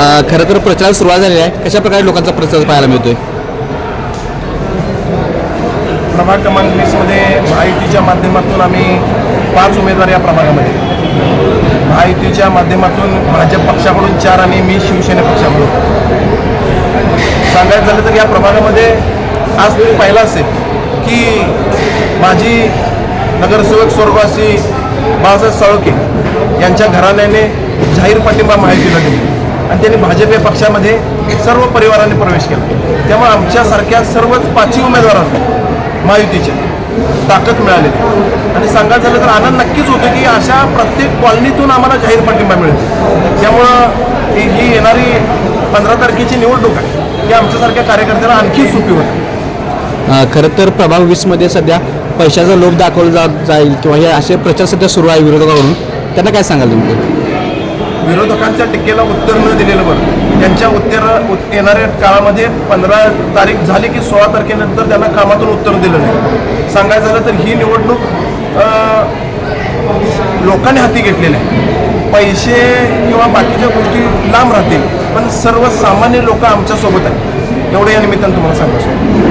खरं तर प्रचार सुरुवात झालेला आहे. कशा प्रकारे लोकांचा प्रचार पाहायला मिळतोय? प्रभाग क्रमांक वीसमध्ये महायुतीच्या माध्यमातून आम्ही पाच उमेदवार या प्रभागामध्ये महायुतीच्या माध्यमातून भाजप पक्षाकडून चार आणि मी शिवसेना पक्षाकडून. सांगायचं झालं तर या प्रभागामध्ये आज तुम्ही पाहिलं असेल की माझी नगरसेवक स्वर्गवासी बाळासाहेब साळोके यांच्या घराण्याने जाहीर पाठिंबा महायुतीला दिली. त्यांनी भाजप या पक्षामध्ये सर्व परिवाराने प्रवेश केला. त्यामुळे आमच्यासारख्या सर्वच पाचही उमेदवारांना महायुतीच्या ताकद मिळालेली आणि सांगायचं झालं तर आनंद नक्कीच होतो की अशा प्रत्येक कॉलनीतून आम्हाला जाहीर पाठिंबा मिळतो त्यामुळं ही येणारी पंधरा तारखेची निवडणूक आहे ही आमच्यासारख्या कार्यकर्त्यांना आणखी सोपी होते खरं तर प्रभाग वीसमध्ये सध्या पैशाचा लोभ दाखवला जा जाईल किंवा हे असे प्रचार सध्या सुरू आहे विरोधकाकडून त्यांना काय सांगाल तुम्ही? विरोधकांच्या टीकेला उत्तर न दिलेलं बरं. त्यांच्या उत्तर येणाऱ्या काळामध्ये पंधरा तारीख झाली की सोळा तारखेनंतर त्यांना कामातून उत्तर दिलं नाही. सांगायचं झालं तर ही निवडणूक लोकांनी हाती घेतलेली आहे. पैसे किंवा बाकीच्या गोष्टी लांब राहतील पण सर्वसामान्य लोक आमच्यासोबत आहेत. एवढं या निमित्तानं तुम्हाला सांगू शकतो